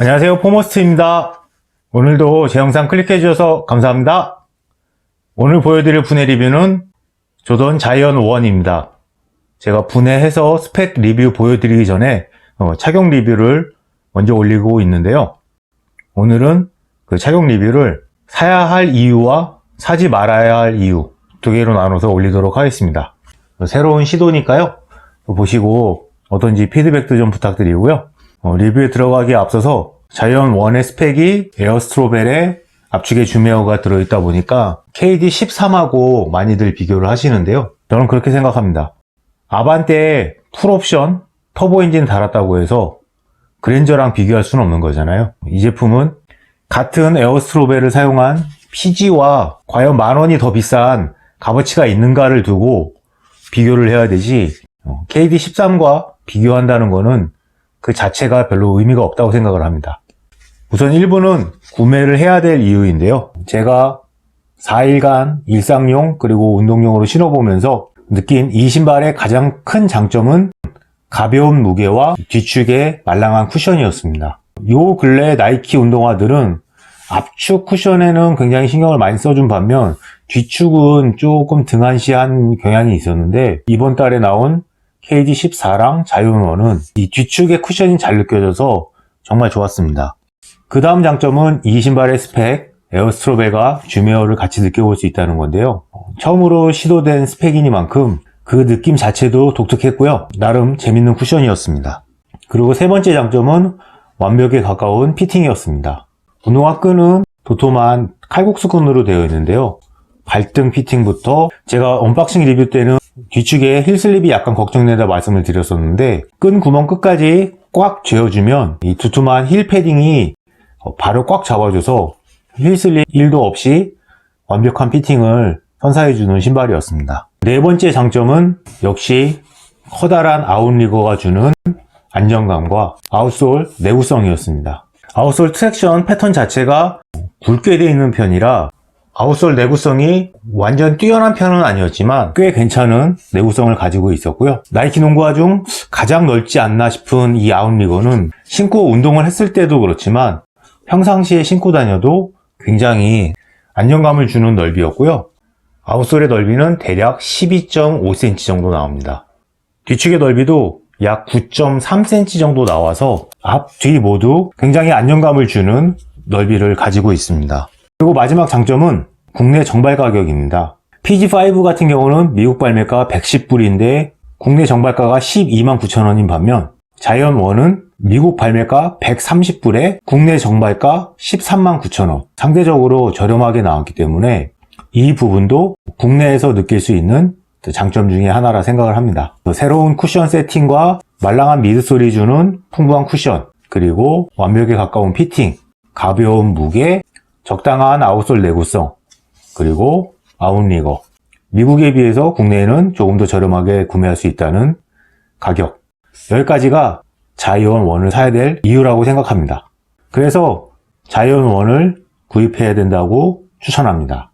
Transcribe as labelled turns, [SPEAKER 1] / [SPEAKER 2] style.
[SPEAKER 1] 안녕하세요 포머스트입니다. 오늘도 제 영상 클릭해 주셔서 감사합니다. 오늘 보여드릴 분해 리뷰는 조던 자이언 1입니다. 제가 분해해서 스펙 리뷰 보여드리기 전에 어, 착용 리뷰를 먼저 올리고 있는데요. 오늘은 그 착용 리뷰를 사야 할 이유와 사지 말아야 할 이유 두 개로 나눠서 올리도록 하겠습니다. 새로운 시도니까요. 보시고 어떤지 피드백도 좀 부탁드리고요 어, 리뷰에 들어가기에 앞서서 자이언 1의 스펙이 에어스트로벨에 압축의 주메어가 들어있다 보니까 KD13하고 많이들 비교를 하시는데요. 저는 그렇게 생각합니다. 아반떼에 풀옵션 터보 엔진 달았다고 해서 그랜저랑 비교할 수는 없는 거잖아요. 이 제품은 같은 에어스트로벨을 사용한 PG와 과연 만 원이 더 비싼 값어치가 있는가를 두고 비교를 해야 되지 어, KD13과 비교한다는 거는 그 자체가 별로 의미가 없다고 생각을 합니다. 우선 1부는 구매를 해야 될 이유인데요. 제가 4일간 일상용 그리고 운동용으로 신어보면서 느낀 이 신발의 가장 큰 장점은 가벼운 무게와 뒤축의 말랑한 쿠션이었습니다. 요 근래 나이키 운동화들은 앞축 쿠션에는 굉장히 신경을 많이 써준 반면 뒤축은 조금 등한시한 경향이 있었는데 이번 달에 나온 KD14랑 자이언1은 이 뒤축의 쿠션이 잘 느껴져서 정말 좋았습니다. 그 다음 장점은 이 신발의 스펙, 에어스트로벨과 주메어를 같이 느껴볼 수 있다는 건데요. 처음으로 시도된 스펙이니만큼 그 느낌 자체도 독특했고요. 나름 재밌는 쿠션이었습니다. 그리고 세 번째 장점은 완벽에 가까운 피팅이었습니다. 운동화 끈은 도톰한 칼국수 끈으로 되어 있는데요. 발등 피팅부터 제가 언박싱 리뷰 때는 뒤축에 힐슬립이 약간 걱정된다 말씀을 드렸었는데 끈 구멍 끝까지 꽉 쥐어주면 이 두툼한 힐 패딩이 발을 꽉 잡아줘서 힐슬립 1도 없이 완벽한 피팅을 선사해주는 신발이었습니다. 네 번째 장점은 역시 커다란 아웃리거가 주는 안정감과 아웃솔 내구성이었습니다. 아웃솔 트랙션 패턴 자체가 굵게 되어 있는 편이라 아웃솔 내구성이 완전 뛰어난 편은 아니었지만 꽤 괜찮은 내구성을 가지고 있었고요. 나이키 농구화 중 가장 넓지 않나 싶은 이 아웃리거는 신고 운동을 했을 때도 그렇지만 평상시에 신고 다녀도 굉장히 안정감을 주는 넓이였고요. 아웃솔의 넓이는 대략 12.5cm 정도 나옵니다. 뒤축의 넓이도 약 9.3cm 정도 나와서 앞, 뒤 모두 굉장히 안정감을 주는 넓이를 가지고 있습니다. 그리고 마지막 장점은 국내 정발 가격입니다. PG5 같은 경우는 미국 발매가 110불인데 국내 정발가가 12만 9천 원인 반면 자이언 1은 미국 발매가 130불에 국내 정발가 13만 9천 원. 상대적으로 저렴하게 나왔기 때문에 이 부분도 국내에서 느낄 수 있는 장점 중에 하나라 생각을 합니다. 새로운 쿠션 세팅과 말랑한 미드솔이 주는 풍부한 쿠션, 그리고 완벽에 가까운 피팅, 가벼운 무게, 적당한 아웃솔 내구성, 그리고 아웃리거. 미국에 비해서 국내에는 조금 더 저렴하게 구매할 수 있다는 가격. 여기까지가 자이언 1을 사야 될 이유라고 생각합니다. 그래서 자이언 1을 구입해야 된다고 추천합니다.